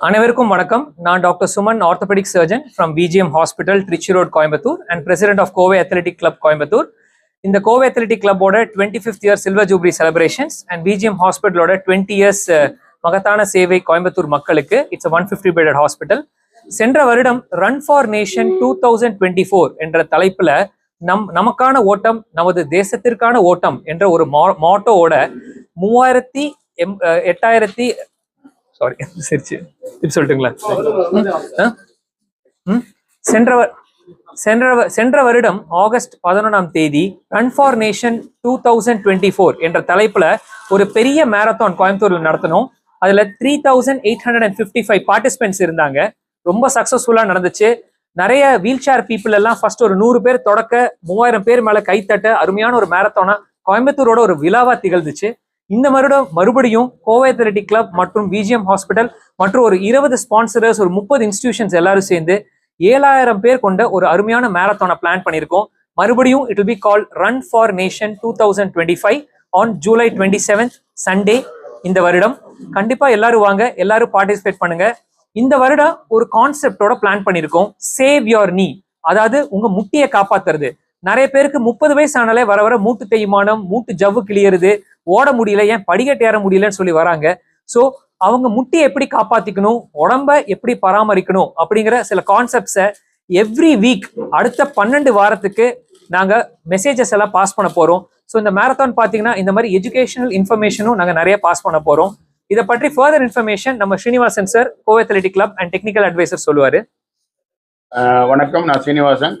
அனைவருக்கும் வணக்கம். நான் doctor Suman orthopaedic surgeon from VGM hospital Trichy road Coimbatore and president of Kovai athletic club Coimbatore இந்த Kovai athletic கிளப்போட twenty fifth year silver jubilee celebrations and VGM ஹாஸ்பிட்டலோட twenty years மகத்தான சேவை கோயம்புத்தூர் மக்களுக்கு. It's one fifty bedded hospital சென்ற வருடம் run for nation two thousand twenty four என்ற தலைப்புல நம் நமக்கான ஓட்டம் நமது தேசத்திற்கான ஓட்டம் என்ற ஒரு மாட்டோவோட மூவாயிரத்தி எம் எட்டாயிரத்தி சாரி சரிச்சு. இப்ப சொல்லட்டுங்களா? ஆ? சென்ற சென்ற சென்ற வருடம் ஆகஸ்ட் பதினொன்றாம் தேதி run for nation two thousand twenty four என்ற தலைப்புல ஒரு பெரிய மேரத்தான் கோயம்புத்தூர்ல நடத்தணும். அதுல three thousand eight hundred and fifty five participants இருந்தாங்க. ரொம்ப சக்சஸ்ஃபுல்லா நடந்துச்சு. நிறைய வீல் சேர் பீப்புள் எல்லாம் ஃபர்ஸ்ட் ஒரு நூறு பேர் தொடக்க மூவாயிரம் பேர் மேல கைத்தட்ட அருமையான ஒரு மேரத்தானா கோயம்புத்தூரோட ஒரு விழாவா திகழ்ந்துச்சு. இந்த வருடம் மறுபடியும் கோவை அத்லெட்டிக் கிளப் மற்றும் விஜிஎம் ஹாஸ்பிட்டல் மற்றும் ஒரு இருபது ஸ்பான்சரர்ஸ் ஒரு முப்பது இன்ஸ்டிடியூஷன்ஸ் எல்லாரும் சேர்ந்து ஏழாயிரம் பேர் கொண்ட ஒரு அருமையான மேரத்தானை பிளான் பண்ணியிருக்கோம். மறுபடியும் it will be call run for nation two thousand twenty five on July twenty seventh Sunday இந்த வருடம். கண்டிப்பா எல்லாரும் வாங்க எல்லாரும் பார்ட்டிசிபேட் பண்ணுங்க. இந்த வருடம் ஒரு கான்செப்டோட பிளான் பண்ணியிருக்கோம். சேவ் யோர் நீ அதாவது உங்க முட்டியை காப்பாத்துறது. நிறைய பேருக்கு முப்பது வயசு ஆனாலே வர வர மூட்டு தேய்மானம் மூட்டு ஜவ்வு கிளியறது ஓட முடியல ஏன் படிக்கட்டு ஏற முடியலன்னு சொல்லி வராங்க. ஸோ அவங்க முட்டியை எப்படி காப்பாத்திக்கணும் உடம்ப எப்படி பராமரிக்கணும் அப்படிங்கிற சில கான்செப்ட்ஸை எவ்ரி வீக் அடுத்த பன்னெண்டு வாரத்துக்கு நாங்க மெசேஜஸ் எல்லாம் பாஸ் பண்ண போறோம். ஸோ இந்த மேரத்தான் பாத்தீங்கன்னா இந்த மாதிரி எஜுகேஷனல் இன்ஃபர்மேஷனும் நாங்க நிறைய பாஸ் பண்ண போறோம். இதை பற்றி ஃபர்தர் இன்ஃபர்மேஷன் நம்ம Srinivasan sir Kovai athletic club and technical advisor சொல்லுவாரு வணக்கம். நான் ஸ்ரீனிவாசன்.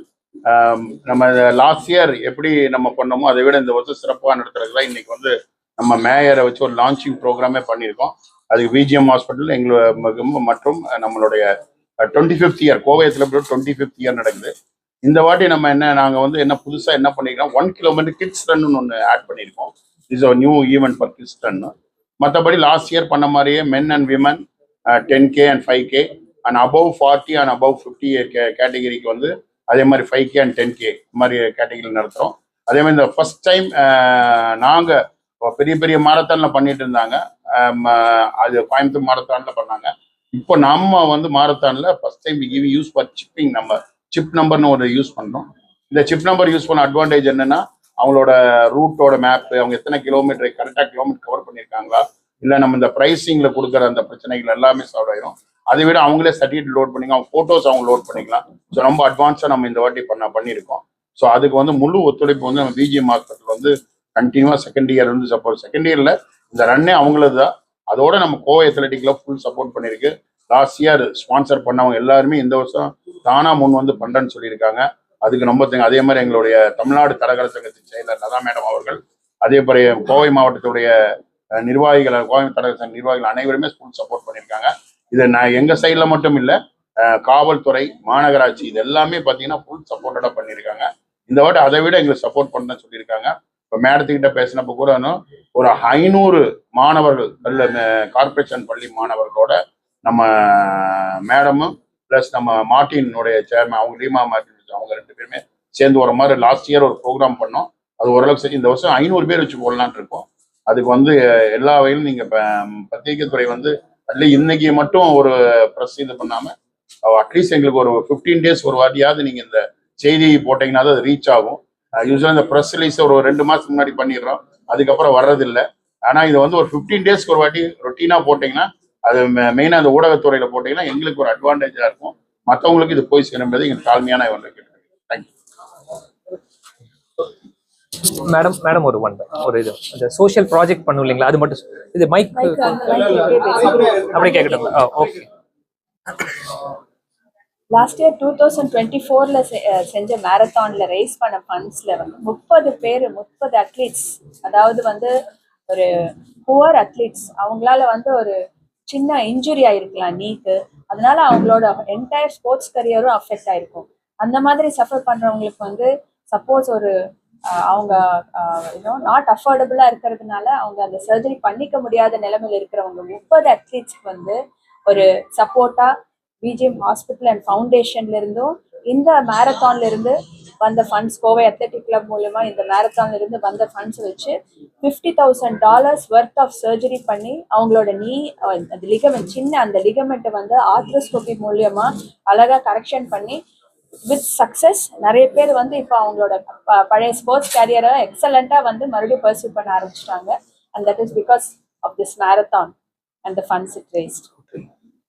நம்ம லாஸ்ட் இயர் எப்படி நம்ம பண்ணோமோ அதை விட இந்த வருஷம் சிறப்பாக நடத்துறதுல இன்னைக்கு வந்து நம்ம மேயரை வச்சு ஒரு லான்ச்சிங் ப்ரோக்ராமே பண்ணியிருக்கோம். அதுக்கு விஜிஎம் ஹாஸ்பிட்டல் எங்களோட மற்றும் நம்மளுடைய twenty fifth year Kovai twenty fifth year நடக்குது. இந்த வாட்டி நம்ம என்ன நாங்கள் வந்து என்ன புதுசாக என்ன பண்ணியிருக்கோம் ஒன் கிலோமீட்டர் கிட்ஸ் ரன்னு ஒன்று ஆட் பண்ணியிருக்கோம். Is a new event for kids run மற்றபடி லாஸ்ட் இயர் பண்ண மாதிரியே men and women ten K and five K and above forty and above fifty கேட்டகரிக்கு வந்து அதே மாதிரி five K and ten K மாதிரி கேட்டகிரி நடத்துகிறோம் அதே மாதிரி இந்த ஃபர்ஸ்ட் டைம் நாங்கள் பெரிய பெரிய மாரத்தானில் பண்ணிட்டு இருந்தாங்க. அது கோயம்புத்தூர் மாரத்தானில் பண்ணாங்க. இப்போ நம்ம வந்து மாரத்தானில் first time give use for chipping நம்ம சிப் நம்பர்னு ஒரு யூஸ் பண்ணுறோம் இந்த சிப் நம்பர் யூஸ் பண்ண அட்வான்டேஜ் என்னென்னா அவங்களோட ரூட்டோட மேப்பு அவங்க எத்தனை கிலோமீட்டர் கரெக்டாக கிலோமீட்டர் கவர் பண்ணியிருக்காங்களா இல்லை நம்ம இந்த ப்ரைஸிங்கில் கொடுக்குற அந்த பிரச்சனைகள் எல்லாமே சால்வ் ஆயிரும். அதை விட அவங்களே சர்டிஃபிகேட் லோட் பண்ணிக்கலாம். அவங்க ஃபோட்டோஸ் அவங்க லோட் பண்ணிக்கலாம். ஸோ ரொம்ப அட்வான்ஸாக நம்ம இந்த வாட்டி பண்ண பண்ணியிருக்கோம். ஸோ அதுக்கு வந்து முழு ஒத்துழைப்பு வந்து நம்ம பிஜிஎம் ஹாஸ்பிட்டல் வந்து கண்டினியூவாக செகண்ட் இயர் வந்து சப்போர்ட் செகண்ட் இயரில் இந்த ரன்னே அவங்களது தான். அதோட நம்ம கோவை அத்லெட்டிக்ல ஃபுல் சப்போர்ட் பண்ணியிருக்கு. லாஸ்ட் இயர் ஸ்பான்சர் பண்ணவங்க எல்லாருமே இந்த வருஷம் தானா முன் வந்து பண்றேன்னு சொல்லியிருக்காங்க. அதுக்கு ரொம்ப தேங்க அதே மாதிரி எங்களுடைய தமிழ்நாடு தடகள சங்கத்தின் செயலர் லதா மேடம் அவர்கள் அதே மாதிரி கோவை மாவட்டத்துடைய நிர்வாகிகள் கோவை தடகள சங்க நிர்வாகிகள் அனைவருமே ஃபுல் சப்போர்ட் பண்ணியிருக்காங்க. இது நான் எங்கள் சைடில் மட்டும் இல்லை காவல்துறை மாநகராட்சி இது எல்லாமே பார்த்தீங்கன்னா ஃபுல் சப்போர்ட்டடாக பண்ணியிருக்காங்க இந்த வாட்டி அதை விட எங்களுக்கு சப்போர்ட் பண்ண சொல்லியிருக்காங்க இப்போ மேடத்துக்கிட்ட பேசினப்ப கூட ஒரு ஐநூறு மாணவர்கள் நல்ல கார்ப்பரேஷன் பள்ளி மாணவர்களோட நம்ம மேடமும் ப்ளஸ் நம்ம மார்டினுடைய சேர்மன் அவங்க லீமா மார்டின் அவங்க ரெண்டு பேருமே சேர்ந்து வர மாதிரி லாஸ்ட் இயர் ஒரு ப்ரோக்ராம் பண்ணோம். அது ஓரளவுக்கு சரி இந்த வருஷம் ஐநூறு பேர் வச்சு போடலான் இருக்கோம். அதுக்கு வந்து எல்லா வகையிலும் நீங்கள் இப்ப, பத்திரிகை துறை வந்து அதுல இன்னைக்கு மட்டும் ஒரு ப்ரெஸ் இது பண்ணாம அட்லீஸ்ட் எங்களுக்கு ஒரு ஃபிஃப்டீன் டேஸ் ஒரு வாட்டியாவது நீங்க இந்த செய்தி போட்டீங்கன்னா தான் அது ரீச் ஆகும். யூஸ்வலாக இந்த ப்ரெஸ் ரிலீஸ் ஒரு ரெண்டு மாசத்துக்கு முன்னாடி பண்ணிடுறோம். அதுக்கப்புறம் வர்றதில்லை. ஆனா இது வந்து ஒரு ஃபிஃப்டீன் டேஸ்க்கு ஒரு வாட்டி ரொட்டீனா போட்டீங்கன்னா அது மெயினாக அந்த ஊடகத்துறையில போட்டீங்கன்னா எங்களுக்கு ஒரு அட்வான்டேஜா இருக்கும். மற்றவங்களுக்கு இது போய் சேரும்போது எங்களுக்கு தாழ்மையான ஒன்று கேட்டுக்கிறேன் தேங்க்யூ மேடம் மேடம் ஒரு ஒன் ஒரு இது. இந்த சோஷியல் ப்ராஜெக்ட் பண்ணும் இல்லைங்களா? அது மட்டும் இது மைக் அப்படியே கேட்கட்டுங்களா okay last year two thousand twenty ஃபோரில் செஞ்ச மேரத்தானில் ரைஸ் பண்ண ஃபண்ட்ஸில் வந்து முப்பது பேர் முப்பது அத்லீட்ஸ் அதாவது வந்து ஒரு புவர் அத்லீட்ஸ் அவங்களால வந்து ஒரு சின்ன இன்ஜுரி ஆயிருக்கலாம் நீக்கு. அதனால அவங்களோட என்டையர் ஸ்போர்ட்ஸ் கரியரும் அஃபெக்ட் ஆயிருக்கும். அந்த மாதிரி சஃபர் பண்ணுறவங்களுக்கு வந்து சப்போஸ் ஒரு அவங்க யூனோ நாட் அஃபோர்டபுளாக இருக்கிறதுனால அவங்க அந்த சர்ஜரி பண்ணிக்க முடியாத நிலைமையில் இருக்கிறவங்க முப்பது அத்லீட்ஸ்க்கு வந்து ஒரு சப்போர்ட்டாக பிஜிஎம் ஹாஸ்பிட்டல் அண்ட் ஃபவுண்டேஷன்லேருந்தும் இந்த மேரத்தான்லேருந்து வந்த ஃபண்ட்ஸ் கோவை அத்லெட்டிக் கிளப் மூலமா இந்த மேரத்தான்லேருந்து வந்த ஃபண்ட்ஸ் வச்சு fifty thousand dollars worth of surgery பண்ணி அவங்களோட நீ அந்த லிகமெண்ட் சின்ன அந்த லிகமெண்ட்டை வந்து ஆர்த்ரோஸ்கோபி மூலியமாக அழகாக கரெக்ஷன் பண்ணி வித் சக்சஸ் நிறைய பேர் வந்து இப்போ அவங்களோட பழைய ஸ்போர்ட்ஸ் கேரியரை எக்ஸலண்டா வந்து மறுபடியும் பர்சியூ பண்ண ஆரம்பிச்சிட்டாங்க. And that is because of this marathon and the funds it raised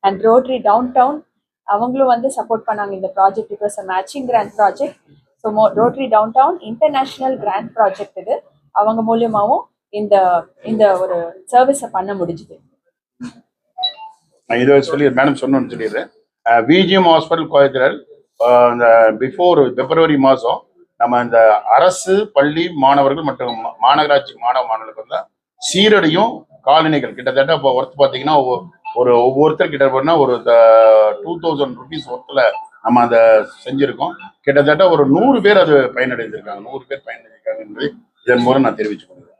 and Rotary town town அவங்களும் வந்து சப்போர்ட் பண்ணாங்க இந்த project it was a matching grant project so more Rotary town town international grant project இது. அவங்க மூலியமாவும் இந்த இந்த ஒரு சர்வீஸை பண்ண முடிஞ்சுது. இதை சொல்லி மேடம் சொன்னோன்னு சொல்லிடுறேன். விஜிஎம் ஹாஸ்பிட்டல் கோயத்திரல் இந்த பிஃபோர் பிப்ரவரி மாதம் நம்ம இந்த அரசு பள்ளி மாணவர்கள் மற்றும் மா- மாநகராட்சி மாணவ மாணவர்களுக்கு வந்து சீரடியும் காலணிகள். கிட்டத்தட்ட இப்போ ஒர்த் பார்த்தீங்கன்னா ஒரு ஒவ்வொருத்தர் கிட்ட போனா ஒரு டூ தௌசண்ட் ருபீஸ் ஒர்த்தில் நம்ம அதை செஞ்சுருக்கோம். கிட்டத்தட்ட ஒரு நூறு பேர் அது பயனடைந்திருக்காங்க நூறு பேர் பயனடைஞ்சிருக்காங்க என்பதை இதன் மூலம் நான் தெரிவிச்சுக்கொள்கிறேன்.